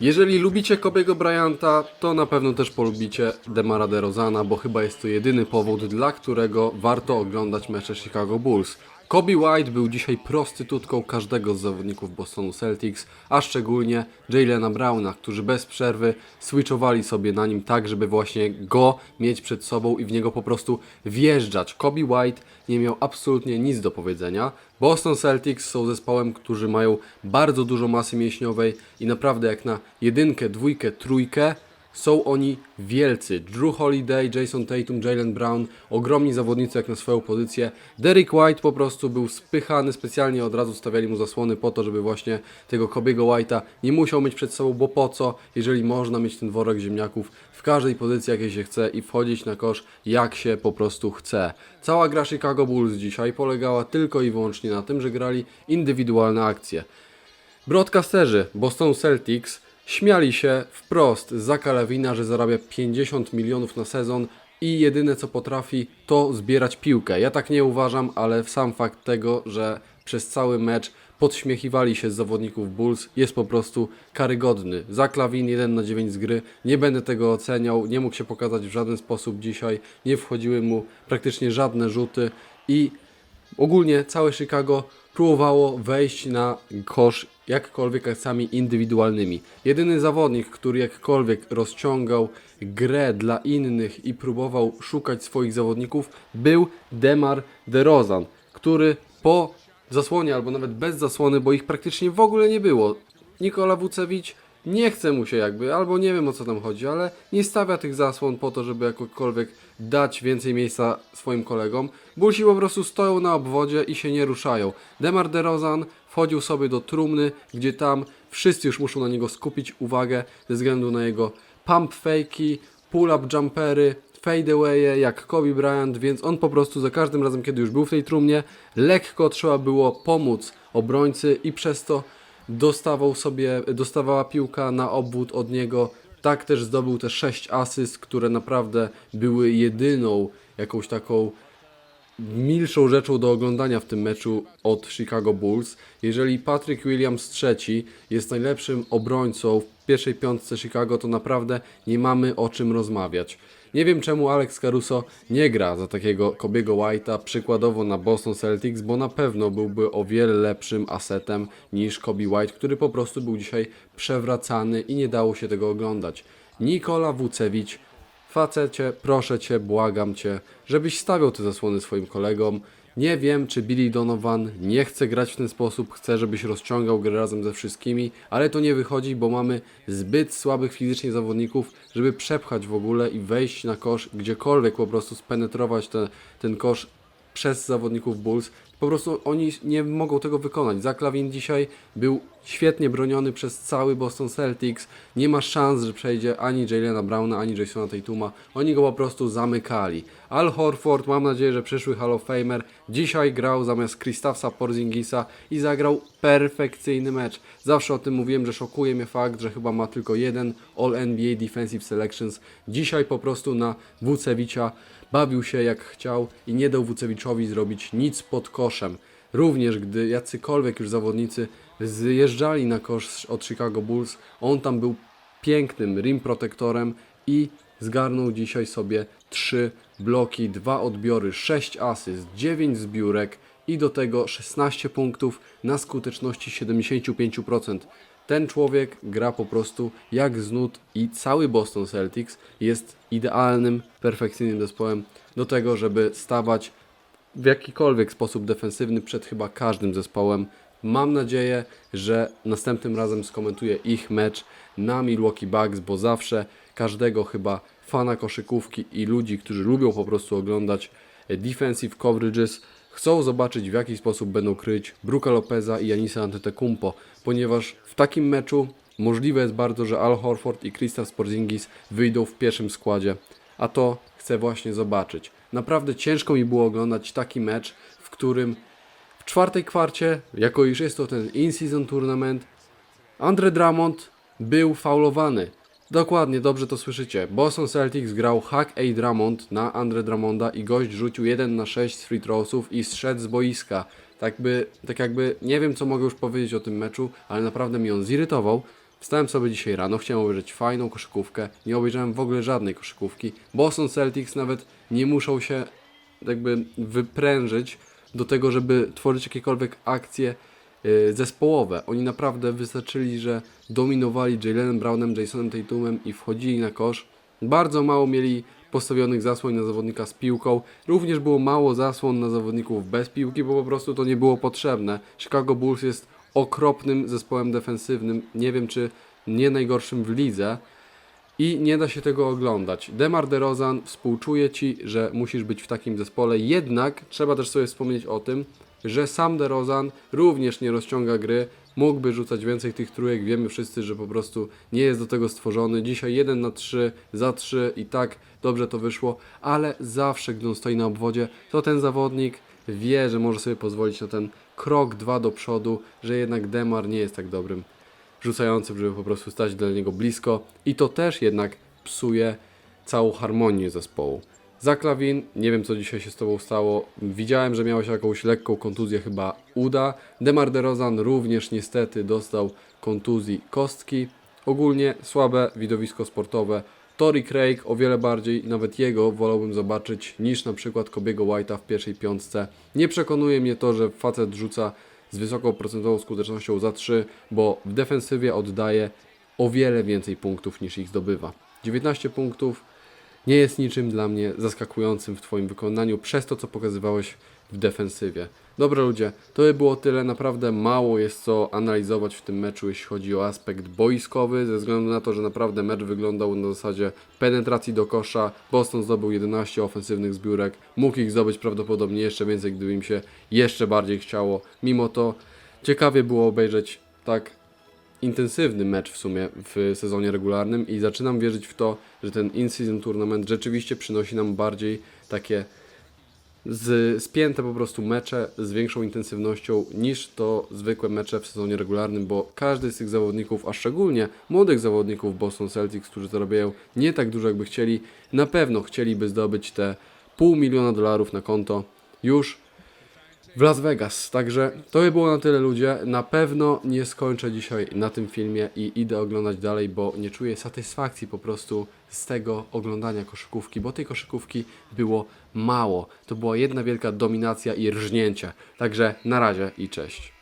Jeżeli lubicie Kobiego Bryanta, to na pewno też polubicie Demara DeRozana, bo chyba jest to jedyny powód, dla którego warto oglądać mecze Chicago Bulls. Kobe White był dzisiaj prostytutką każdego z zawodników Bostonu Celtics, a szczególnie Jaylena Browna, którzy bez przerwy switchowali sobie na nim tak, żeby właśnie go mieć przed sobą i w niego po prostu wjeżdżać. Kobe White nie miał absolutnie nic do powiedzenia. Boston Celtics są zespołem, którzy mają bardzo dużo masy mięśniowej i naprawdę jak na jedynkę, dwójkę, trójkę są oni wielcy. Drew Holiday, Jason Tatum, Jalen Brown, ogromni zawodnicy jak na swoją pozycję. Derek White po prostu był spychany, specjalnie od razu stawiali mu zasłony po to, żeby właśnie tego Kobiego White'a nie musiał mieć przed sobą, bo po co, jeżeli można mieć ten worek ziemniaków w każdej pozycji jakiej się chce i wchodzić na kosz jak się po prostu chce. Cała gra Chicago Bulls dzisiaj polegała tylko i wyłącznie na tym, że grali indywidualne akcje. Broadcasterzy Boston Celtics śmiali się wprost z Zaka Lewina, że zarabia 50 milionów na sezon i jedyne co potrafi to zbierać piłkę. Ja tak nie uważam, ale sam fakt tego, że przez cały mecz podśmiechiwali się z zawodników Bulls jest po prostu karygodny. Zak Lawin 1 na 9 z gry, nie będę tego oceniał, nie mógł się pokazać w żaden sposób dzisiaj, nie wchodziły mu praktycznie żadne rzuty i Ogólnie całe Chicago próbowało wejść na kosz jakkolwiek akcjami indywidualnymi. Jedyny zawodnik, który jakkolwiek rozciągał grę dla innych i próbował szukać swoich zawodników był Demar DeRozan, który po zasłonie albo nawet bez zasłony, bo ich praktycznie w ogóle nie było. Nikola Wucewicz nie chce mu się jakby, albo nie wiem o co tam chodzi, ale nie stawia tych zasłon po to, żeby jakokolwiek dać więcej miejsca swoim kolegom. Bulsi po prostu stoją na obwodzie i się nie ruszają. Demar DeRozan wchodził sobie do trumny, gdzie tam wszyscy już muszą na niego skupić uwagę ze względu na jego pump fake'i, pull-up jumpery, fadeawaye jak Kobe Bryant, więc on po prostu za każdym razem, kiedy już był w tej trumnie, lekko trzeba było pomóc obrońcy i przez to dostawał sobie, dostawała piłka na obwód od niego. Tak też zdobył te 6 asyst, które naprawdę były jedyną jakąś taką milszą rzeczą do oglądania w tym meczu od Chicago Bulls. Jeżeli Patrick Williams III jest najlepszym obrońcą w pierwszej piątce Chicago, to naprawdę nie mamy o czym rozmawiać. Nie wiem czemu Alex Caruso nie gra za takiego Kobiego White'a przykładowo na Boston Celtics, bo na pewno byłby o wiele lepszym asetem niż Kobe White, który po prostu był dzisiaj przewracany i nie dało się tego oglądać. Nikola Wucewicz Facecie, proszę cię, błagam cię, żebyś stawiał te zasłony swoim kolegom. Nie wiem, czy Billy Donovan nie chce grać w ten sposób, chce, żebyś rozciągał grę razem ze wszystkimi, ale to nie wychodzi, bo mamy zbyt słabych fizycznie zawodników, żeby przepchać w ogóle i wejść na kosz, gdziekolwiek po prostu spenetrować te, ten kosz przez zawodników Bulls. Po prostu oni nie mogą tego wykonać. Zach Lavin dzisiaj był świetnie broniony przez cały Boston Celtics. Nie ma szans, że przejdzie ani Jalena Browna, ani Jasona Tatuma. Oni go po prostu zamykali. Al Horford, mam nadzieję, że przyszły Hall of Famer, dzisiaj grał zamiast Kristafsa Porzingisa i zagrał perfekcyjny mecz. Zawsze o tym mówiłem, że szokuje mnie fakt, że chyba ma tylko jeden All-NBA Defensive Selections. Dzisiaj po prostu na Wucewicza bawił się jak chciał i nie dał Wucewiczowi zrobić nic pod koszem. Również gdy jacykolwiek już zawodnicy zjeżdżali na kosz od Chicago Bulls, on tam był pięknym rim protektorem i zgarnął dzisiaj sobie 3 bloki, 2 odbiory, 6 asyst, 9 zbiórek i do tego 16 punktów na skuteczności 75%. Ten człowiek gra po prostu jak z nut i cały Boston Celtics jest idealnym, perfekcyjnym zespołem do tego, żeby stawać w jakikolwiek sposób defensywny przed chyba każdym zespołem. Mam nadzieję, że następnym razem skomentuję ich mecz na Milwaukee Bucks, bo zawsze każdego chyba fana koszykówki i ludzi, którzy lubią po prostu oglądać defensive coverages, chcą zobaczyć w jaki sposób będą kryć Bruka Lopeza i Janisa Antetokounmpo, ponieważ w takim meczu możliwe jest bardzo, że Al Horford i Kristaps Porzingis wyjdą w pierwszym składzie, a to chcę właśnie zobaczyć. Naprawdę ciężko mi było oglądać taki mecz, w którym w czwartej kwarcie, jako iż jest to ten in-season tournament, Andre Drummond był faulowany. Dokładnie, dobrze to słyszycie. Boston Celtics grał hack A Drummond na Andre Drummonda i gość rzucił 1 na 6 z free throwsów i zszedł z boiska. Tak, by, tak jakby, nie wiem co mogę już powiedzieć o tym meczu, ale naprawdę mi on zirytował, Wstałem sobie dzisiaj rano, chciałem obejrzeć fajną koszykówkę, nie obejrzałem w ogóle żadnej koszykówki. Boston Celtics nawet nie muszą się jakby wyprężyć do tego, żeby tworzyć jakiekolwiek akcje y, zespołowe. Oni naprawdę wystarczyli, że dominowali Jalenem Brownem, Jasonem Tatumem i wchodzili na kosz. Bardzo mało mieli postawionych zasłon na zawodnika z piłką. Również było mało zasłon na zawodników bez piłki, bo po prostu to nie było potrzebne. Chicago Bulls jest okropnym zespołem defensywnym. Nie wiem, czy nie najgorszym w lidze i nie da się tego oglądać. Demar DeRozan współczuje Ci, że musisz być w takim zespole, jednak trzeba też sobie wspomnieć o tym, że sam DeRozan również nie rozciąga gry, mógłby rzucać więcej tych trójek, wiemy wszyscy, że po prostu nie jest do tego stworzony. Dzisiaj 1 na 3, za 3 i tak dobrze to wyszło, ale zawsze gdy on stoi na obwodzie, to ten zawodnik wie, że może sobie pozwolić na ten krok, dwa do przodu, że jednak Demar nie jest tak dobrym rzucającym, żeby po prostu stać do niego blisko i to też jednak psuje całą harmonię zespołu. Zaklawin, nie wiem co dzisiaj się z Tobą stało, widziałem, że miałeś jakąś lekką kontuzję chyba uda. Demar DeRozan również niestety dostał kontuzji kostki. Ogólnie słabe widowisko sportowe. Tory Craig o wiele bardziej, nawet jego wolałbym zobaczyć niż na przykład Kobiego White'a w pierwszej piątce. Nie przekonuje mnie to, że facet rzuca z wysoką procentową skutecznością za 3, bo w defensywie oddaje o wiele więcej punktów niż ich zdobywa. 19 punktów nie jest niczym dla mnie zaskakującym w Twoim wykonaniu przez to, co pokazywałeś w defensywie. Dobra ludzie, to by było tyle. Naprawdę mało jest co analizować w tym meczu, jeśli chodzi o aspekt boiskowy, ze względu na to, że naprawdę mecz wyglądał na zasadzie penetracji do kosza. Boston zdobył 11 ofensywnych zbiórek, mógł ich zdobyć prawdopodobnie jeszcze więcej, gdyby im się jeszcze bardziej chciało. Mimo to ciekawie było obejrzeć tak intensywny mecz w sumie w sezonie regularnym i zaczynam wierzyć w to, że ten in-season tournament rzeczywiście przynosi nam bardziej takie z, spięte po prostu mecze z większą intensywnością niż to zwykłe mecze w sezonie regularnym, bo każdy z tych zawodników, a szczególnie młodych zawodników Boston Celtics, którzy zarabiają nie tak dużo jakby chcieli, na pewno chcieliby zdobyć te pół miliona dolarów na konto już w Las Vegas. Także to by było na tyle ludzie. Na pewno nie skończę dzisiaj na tym filmie i idę oglądać dalej, bo nie czuję satysfakcji po prostu z tego oglądania koszykówki, bo tej koszykówki było mało. To była jedna wielka dominacja i rżnięcie. Także na razie i cześć.